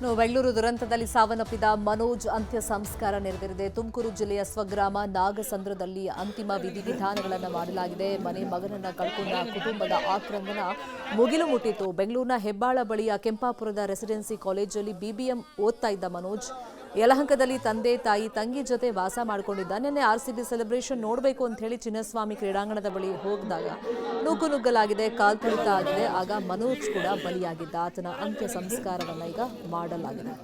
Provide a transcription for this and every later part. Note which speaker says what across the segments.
Speaker 1: ಇನ್ನು ಬೆಂಗಳೂರು ದುರಂತದಲ್ಲಿ ಸಾವನ್ನಪ್ಪಿದ ಮನೋಜ್ ಅಂತ್ಯ ಸಂಸ್ಕಾರ ನೆರವೇರಿದೆ. ತುಮಕೂರು ಜಿಲ್ಲೆಯ ಸ್ವಗ್ರಾಮ ನಾಗಸಂದ್ರದಲ್ಲಿ ಅಂತಿಮ ವಿಧಿವಿಧಾನಗಳನ್ನು ಮಾಡಲಾಗಿದೆ. ಮನೆ ಮಗನನ್ನ ಕಳ್ಕೊಂಡ ಕುಟುಂಬದ ಆಕ್ರಂದನ ಮುಗಿಲು ಮುಟ್ಟಿತು ಬೆಂಗಳೂರಿನ ಹೆಬ್ಬಾಳ ಬಳಿಯ ಕೆಂಪಾಪುರದ ರೆಸಿಡೆನ್ಸಿ ಕಾಲೇಜಲ್ಲಿ ಬಿಬಿಎಂ ಓದ್ತಾ ಇದ್ದ ಮನೋಜ್ ಯಲಹಂಕದಲ್ಲಿ ತಂದೆ, ತಾಯಿ, ತಂಗಿ ಜೊತೆ ವಾಸ ಮಾಡಿಕೊಂಡಿದ್ದ ನಿನ್ನೆ ಆರ್ ಸಿ ಬಿ ಸೆಲೆಬ್ರೇಷನ್ ನೋಡಬೇಕು ಅಂತ ಹೇಳಿ ಚಿನ್ನಸ್ವಾಮಿ ಕ್ರೀಡಾಂಗಣದ ಬಳಿ ಹೋಗಿದಾಗ ನೂಕು ನುಗ್ಗಲಾಗಿದೆ ಕಾಲ್ತುಳಿತ ಆಗಿದೆ. ಆಗ ಮನೋಜ್ ಕೂಡ ಬಲಿಯಾಗಿದ್ದ. ಆತನ ಅಂತ್ಯ ಸಂಸ್ಕಾರವನ್ನು ಈಗ ಮಾಡಲಾಗಿದೆ.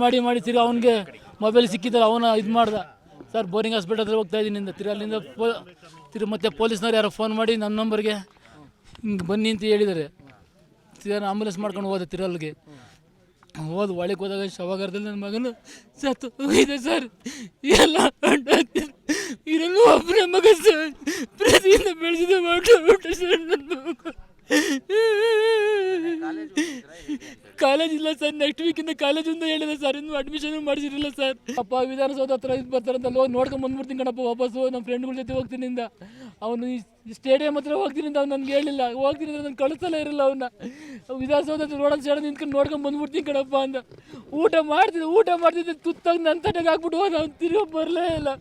Speaker 2: ಮಾಡಿ ಮಾಡಿ ತಿರ್ಗಿ ಅವನಿಗೆ ಮೊಬೈಲ್ ಸಿಕ್ಕಿದ್ರೆ ಅವನ ಇದು ಮಾಡ್ದ. ಸರ್ ಬೋರಿಂಗ್ ಹಾಸ್ಪಿಟಲ್ ಹತ್ರ ಹೋಗ್ತಾ ಇದ್ದೀನಿ ತಿರ್ ಅಲ್ಲಿಂದ ಪೋ, ತಿರ್ಗಿ ಮತ್ತೆ ಪೊಲೀಸ್ನವ್ರು ಯಾರೋ ಫೋನ್ ಮಾಡಿ ನನ್ನ ನಂಬರ್ಗೆ ಹಿಂಗೆ ಬನ್ನಿ ಅಂತ ಹೇಳಿದ್ದಾರೆ ತಿರ್ಗಿ ಆಂಬುಲೆನ್ಸ್ ಮಾಡ್ಕೊಂಡು ಹೋದೆ ತಿರಲ್ಗೆ ಹೋದ್ ಒಳಗೆ ಹೋದಾಗ ಶವಗಾರದಲ್ಲಿ ನನ್ನ ಮಗನು ಸತ್ತು ಹೋಗಿದೆ ಸರ್. ಎಲ್ಲ ಇರಲು ಒಬ್ಬರೇ ಮಗ ಸರ್. ಪ್ರತಿಯಿಂದ ಬೆಳೆಸಿದ ಮಾಡ್ಬಿಟ್ಟು ಸರ್ ನನ್ನ ಮಗ. ಕಾಲೇಜ್ ಇಲ್ಲ ಸರ್ ನೆಕ್ಸ್ಟ್ ವೀಕಿಂದ ಕಾಲೇಜಿಂದ ಹೇಳಿದೆ ಸರ್. ಇನ್ನು ಅಡ್ಮಿಷನ್ ಮಾಡಿಸಿರಲಿಲ್ಲ ಸರ್. ಅಪ್ಪ ವಿಧಾನಸೌಧ ಹತ್ರ ಇದು ಬರ್ತಾರಂತ ಹೋಗಿ ನೋಡ್ಕೊಂಡು ಬಂದ್ಬಿಡ್ತೀನಿ ಕಣಪ್ಪ ವಾಪಸ್ಸು. ನಮ್ಮ ಫ್ರೆಂಡ್ಗಳ ಜೊತೆ ಹೋಗ್ತೀನಿ ಇಂದ. ಅವನು ಸ್ಟೇಡಿಯಂ ಹತ್ರ ಹೋಗ್ತೀನಿ ಅಂತ ಅವ್ನು ನನಗೆ ಹೇಳಿಲ್ಲ. ಹೋಗ್ತೀನಿ ಅಂದ್ರೆ ನಾನು ಕಳಿಸಲ್ಲ ಇರಲ್ಲ ಅವನ್ನ ವಿಧಾನಸೌಧ ಹತ್ರ ರೋಡಲ್ಲಿ ಸೈಡ್ ನಿಂತ್ಕೊಂಡು ನೋಡ್ಕೊಂಡು ಬಂದ್ಬಿಡ್ತೀನಿ ಕಣಪ್ಪ ಅಂತ ಊಟ ಮಾಡ್ತಿದ್ದೆ ಊಟ ಮಾಡ್ತಿದ್ದೆ. ತುತ್ತಾಗಿ ನನ್ನ ತಟೆಗೆ ಹಾಕ್ಬಿಟ್ಟು ಹೋದ. ಅವ್ನು ತಿರುಗಿ ಬರಲೇ ಇಲ್ಲ.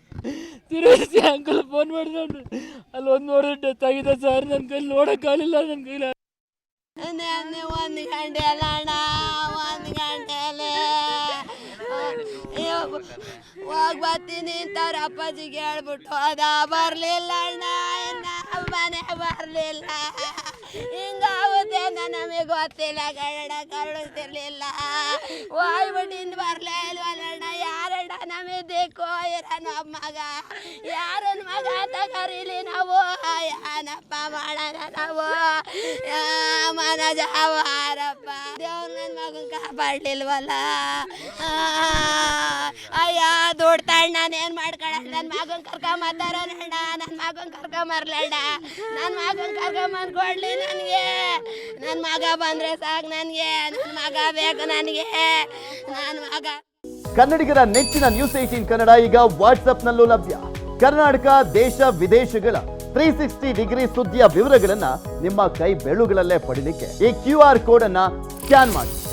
Speaker 2: ತಿರುಗಿಸಿ ಅಂಕಲ್ ಫೋನ್ ಮಾಡಿದ್ರೆ ಅಲ್ಲಿ ಒಂದು ನೋಡಿದ್ರೆ ಡೆತ್ ಆಗಿದೆ ಸರ್. ನನ್ನ ಕೈಲಿ ನೋಡೋಕ್ಕಾಗಲಿಲ್ಲ ನನ್ನ ಕೈಲಿ.
Speaker 3: ಅಣ್ಣ ಒಂದು ಗಂಟೆ ಅಲ್ಲ ಹೋಗಿ ಬರ್ತೀನಿ ಅಂತಾರ ಅಪ್ಪಾಜಿಗೆ ಹೇಳ್ಬಿಟ್ಟು ಹೋದ ಬರಲಿಲ್ಲ ಅಣ್ಣ ಇನ್ನ ಮನೆ ಬರಲಿಲ್ಲ ಹಿಂಗಾಗುತ್ತೆ ಅಂತ ನಮಗೆ ಗೊತ್ತಿಲ್ಲ ಕನ್ನಡ ಕರಡಿಸ್ತಿರ್ಲಿಲ್ಲ ಹೋಗ್ಬಿಟ್ಟು ಇನ್ನು ಬರಲೇ ಇಲ್ವಲ್ಲಣ್ಣ ಯಾರಣ್ಣ ನಮಗೆ ದಿಕ್ಕು ಇರ ನಮ್ಮ ಮಗ ಯಾರನ್ನ ಮಗ ಅಂತ ಕರೀಲಿ ನಾವು ಏನಪ್ಪ ಮಾಡೋಣ ನಾವು ಯಾ ಮನಜ ಮಗನ ಕಾಪಾಡ್ಲಿಲ್ವಲ್ಲ ಅಯ್ಯ, ದುಡ್ಡು ನಾನು ಏನು ಮಾಡ್ಕೊಳ ನನ್ನ ಮಗನ ಕರ್ಕೊಂಬತ್ತಾರಣ್ಣ ನನ್ನ ಮಗನ ಕರ್ಕೊಂಬರ್ಲಣ್ಣ ನನ್ನ ಮಗನ ಕರ್ಕೊಂಬಂದು ಕೊಡ್ಲಿ ನನಗೆ. ನನ್ನ ಮಗ ಬಂದರೆ ಸಾಕು ನನಗೆ. ನನ್ನ ಮಗ ಬೇಕು ನನಗೆ. ನನ್ನ ಮಗ.
Speaker 4: ಕನ್ನಡಿಗರ ನೆಚ್ಚಿನ ನ್ಯೂಸ್ ಏಟೀನ್ ಕನ್ನಡ ಈಗ ವಾಟ್ಸಪ್ನಲ್ಲೂ ಲಭ್ಯ. ಕರ್ನಾಟಕ, ದೇಶ, ವಿದೇಶಗಳ ತ್ರೀ ಸಿಕ್ಸ್ಟಿ ಡಿಗ್ರಿ ಸುದ್ದಿಯ ವಿವರಗಳನ್ನ ನಿಮ್ಮ ಕೈ ಬೆಳುಗಳಲ್ಲೇ ಪಡಿಲಿಕ್ಕೆ ಈ ಕ್ಯೂ ಆರ್ ಕೋಡನ್ನು ಸ್ಕ್ಯಾನ್ ಮಾಡಿ.